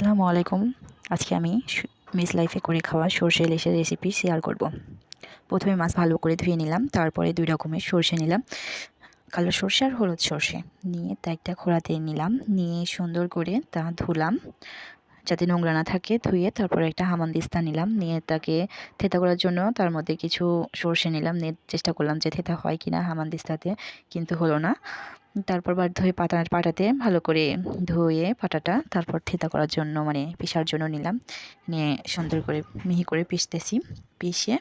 আসসালামু আলাইকুম। আজকে আমি মিস লাইফে করে খাওয়া সর্ষে ইলিশের রেসিপি শেয়ার করব। প্রথমে মাছ ভালো করে ধুয়ে নিলাম, তারপরে দুই রকমের সর্ষে নিলাম। কালো সর্ষে আর হলুদ সর্ষে। নিয়ে তা একটা খোড়াতে নিলাম, নিয়ে সুন্দর করে তা ধুলাম। যাতে নোংরা না থাকে ধুয়ে তারপরে একটা হামান দিস্তা নিলাম। নিয়ে তাকে থেতা করার জন্য তার মধ্যে কিছু সর্ষে নিলাম। নিয়ে চেষ্টা করলাম যে থেতা হয় কি না হামান দিস্তাতে, কিন্তু হলো না। তারপর বার ধুয়ে পাতা পাটাতে ভালো করে ধুয়ে পাটাটা তারপর থেতা করার জন্য মানে পিসার জন্য নিলাম। নিয়ে সুন্দর করে মিহি করে পিসতেছি পিষে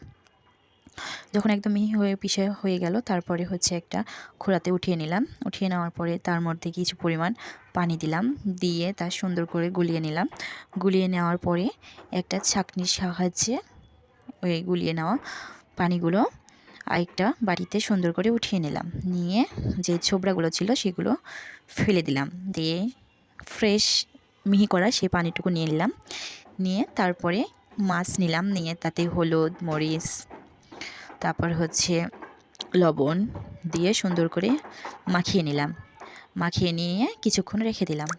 যখন একদম মিহি হয়ে পিষে হয়ে গেল, তারপরে হচ্ছে একটা খোড়াতে উঠিয়ে নিলাম। উঠিয়ে নেওয়ার পরে তার মধ্যে কিছু পরিমাণ পানি দিলাম, দিয়ে তা সুন্দর করে গুলিয়ে নিলাম। গুলিয়ে নেওয়ার পরে একটা ছাকনির সাহায্যে ওই গুলিয়ে নেওয়া পানিগুলো আরেকটা বাড়িতে সুন্দর করে উঠিয়ে নিলাম। নিয়ে যে ছোবড়াগুলো ছিল সেগুলো ফেলে দিলাম। দিয়ে ফ্রেশ মিহি করা সেই পানিটুকু নিয়ে নিলাম। নিয়ে তারপরে মাছ নিলাম। নিয়ে তাতে হলুদ, মরিচ তারপর হচ্ছে লবণ দিয়ে সুন্দর করে মাখিয়ে নিলাম। মাখিয়ে নিয়ে কিছুক্ষণ রেখে দিলাম।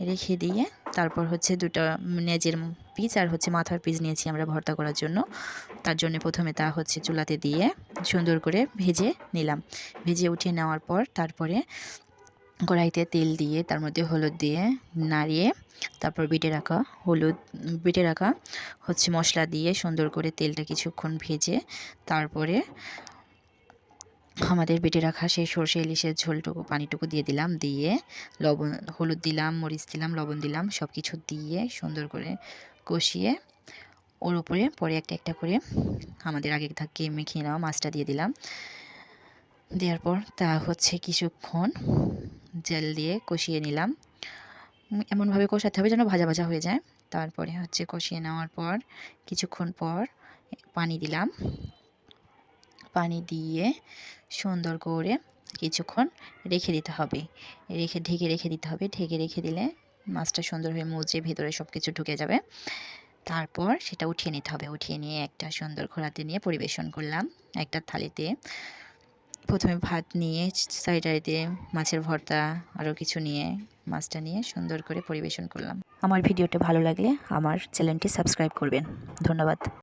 রেখে দিয়ে তারপর হচ্ছে দুটো নেজের পিস আর হচ্ছে মাথার পিস নিয়েছি আমরা ভর্তা করার জন্য। তার জন্য প্রথমে তা হচ্ছে চুলাতে দিয়ে সুন্দর করে ভেজে নিলাম। ভেজে উঠিয়ে নেওয়ার পর তারপরে কড়াইতে তেল দিয়ে, তার মধ্যে হলুদ দিয়ে নাড়িয়ে তারপর বেটে রাখা হলুদ, বেটে রাখা হচ্ছে মশলা দিয়ে সুন্দর করে তেলটা কিছুক্ষণ ভেজে তারপরে আমাদের বেটে রাখা সেই সর্ষে ইলিশের ঝোলটুকু, পানিটুকু দিয়ে দিলাম, দিয়ে লবণ, হলুদ দিলাম, মরিচ দিলাম, লবণ দিলাম সব কিছু দিয়ে সুন্দর করে কষিয়ে ওর উপরে পরে একটা একটা করে আমাদের আগে থাকে মেখে নেওয়া মাছটা দিয়ে দিলাম। দেওয়ার পর তা হচ্ছে কিছুক্ষণ জেল দিয়ে কষিয়ে নিলাম। এমনভাবে কষাতে হবে যেন ভাজা ভাজা হয়ে যায়। তারপরে হচ্ছে কষিয়ে নেওয়ার পর, কিছুক্ষণ পর পানি দিলাম। পানি দিয়ে সুন্দর করে কিছুক্ষণ রেখে দিতে হবে। রেখে, ঢেকে রেখে দিতে হবে। ঢেকে রেখে দিলে মাছটা সুন্দর হয়ে মুজে ভেতরে সব কিছু ঢুকে যাবে। তারপর সেটা উঠিয়ে নিতে হবে। উঠিয়ে নিয়ে একটা সুন্দর খোলাতে নিয়ে পরিবেশন করলাম একটা থালিতে। প্রথমে ভাত নিয়ে সাইডারিতে মাছের ভর্তা আরও কিছু নিয়ে মাছটা নিয়ে সুন্দর করে পরিবেশন করলাম। আমার ভিডিওটা ভালো লাগলে আমার চ্যানেলটি সাবস্ক্রাইব করবেন। ধন্যবাদ।